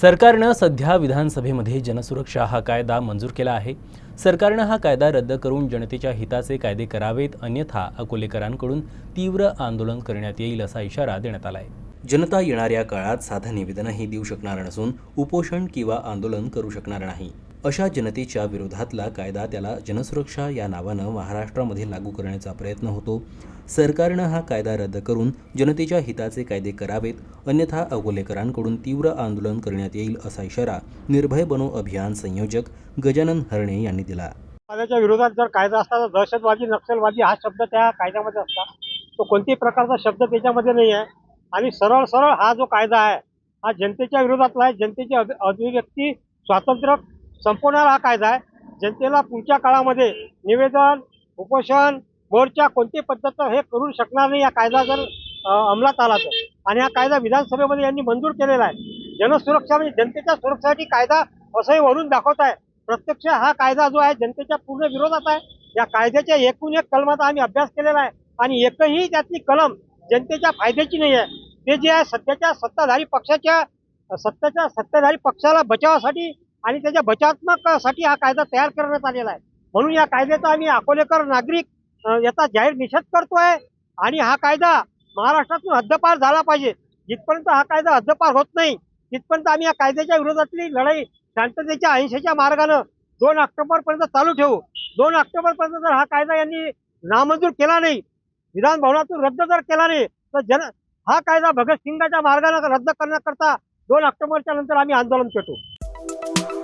सरकारनं सध्या विधानसभेमध्ये जनसुरक्षा हा कायदा मंजूर केला आहे. सरकारनं हा कायदा रद्द करून जनतेच्या हिताचे कायदे करावेत अन्यथा अकोलेकरांकडून तीव्र आंदोलन करण्यात येईल असा इशारा देण्यात आला आहे जनता येणाऱ्या काळात साधं निवेदनही देऊ शकणार नसून उपोषण किंवा आंदोलन करू शकणार नाही. अशा जनतेच्या विरोधातला कायदा त्याला जनसुरक्षा या नावानं महाराष्ट्रामध्ये लागू करण्याचा प्रयत्न होतो. सरकारनं हा कायदा रद्द करून जनतेच्या हिताचे कायदे करावेत अन्यथा अकोलेकरांकडून तीव्र आंदोलन करण्यात येईल असा इशारा निर्भय बनो अभियान संयोजक गजानन हरणे यांनी दिला. कायद्याच्या विरोधात जर कायदा असता तर दहशतवादी नक्षलवादी हा शब्द त्या कायद्यामध्ये असता तो कोणत्याही प्रकारचा शब्द त्याच्यामध्ये नाही आहे. आणि सरळ सरळ हा जो कायदा आहे हा जनतेच्या विरोधातला आहे. जनतेची अभिव्यक्ती स्वातंत्र्य संपवणारा हा कायदा आहे. जनतेला पुढच्या काळामध्ये निवेदन उपोषण मोर्चा कोणती पद्धतीचं हे करू शकणार नाही या कायदा जर अंमलात आला तर. आणि हा कायदा विधानसभेमध्ये यांनी मंजूर केलेला आहे. जनसुरक्षा म्हणजे जनतेच्या सुरक्षेसाठी कायदा असंही वरून दाखवत आहे. प्रत्यक्ष हा कायदा जो आहे जनतेच्या पूर्ण विरोधात आहे. या कायद्याच्या एकूण एक कलमाचा आम्ही अभ्यास केलेला आहे. आणि एकही त्यातली कलम जनतेच्या फायद्याची नाही आहे. ते जे आहे सध्याच्या सत्ताधारी पक्षाच्या सत्ताच्या सत्ताधारी पक्षाला बचावासाठी आणि त्याच्या बचावात्मकसाठी हा कायदा तयार करण्यात आलेला आहे. म्हणून या कायद्याचा आम्ही अकोलेकर नागरिक याचा जाहीर निषेध करतोय आणि हा कायदा महाराष्ट्रातून हद्दपार झाला पाहिजे. जिथपर्यंत हा कायदा हद्दपार होत नाही तिथपर्यंत आम्ही या कायद्याच्या विरोधातली लढाई शांततेच्या अहिंसेच्या मार्गानं दोन ऑक्टोबर पर्यंत चालू ठेवू. दोन ऑक्टोबर पर्यंत जर हा कायदा यांनी नामंजूर केला नाही विधान भवनातून रद्द जर केला नाही तर जन हा कायदा भगतसिंगाच्या मार्गानं रद्द करण्याकरता दोन ऑक्टोबरच्या नंतर आम्ही आंदोलन पेटू thank you